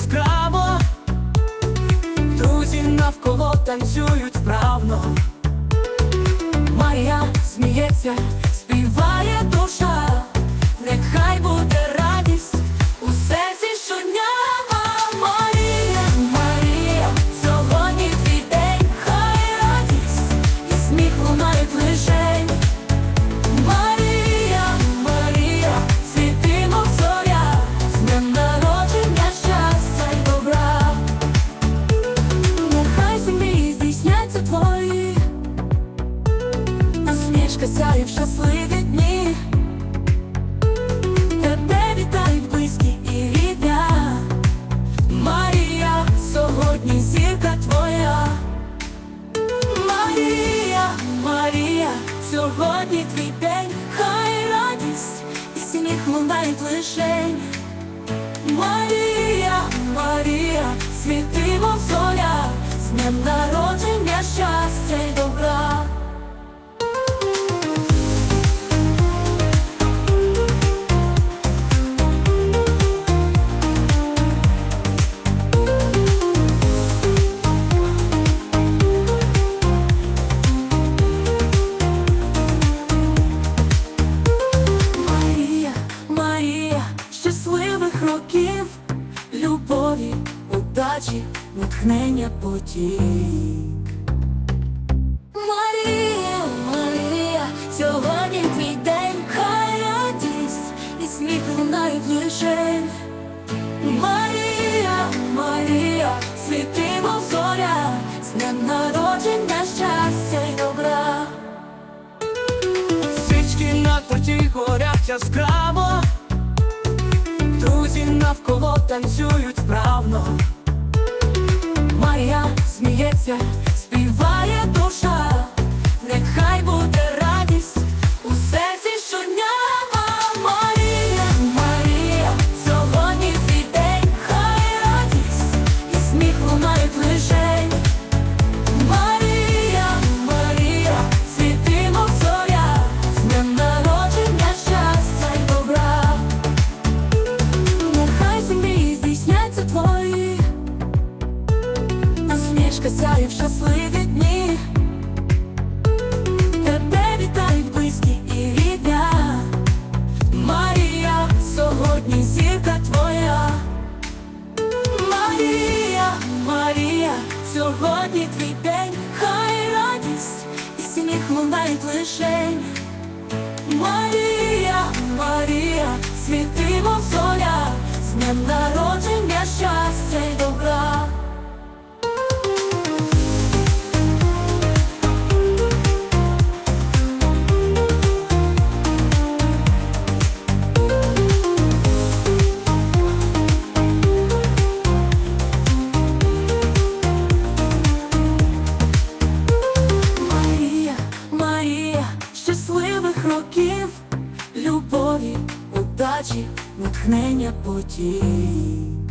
яскраво, друзі навколо танцюють вправно. Марія сміється, співає лишень. Марія, Марія, світимо в зоря, з днем народження любові, удачі, натхнення потік. Марія, Марія, сьогодні твій день, хай радість і сміх лунають лишень. Марія, Марія, світимо в зоря, з днем народження щастя й добра. Свічки на торті горять яскраво, друзі навколо танцюють вправно. В щасливі дні. Тебе вітають близькі і рідня. Марія, сьогодні зірка твоя. Марія, Марія, сьогодні твій день, хай радість і сміх лунають лишень. Марія, Марія, світимо зоря, з днем народження натхнення потік.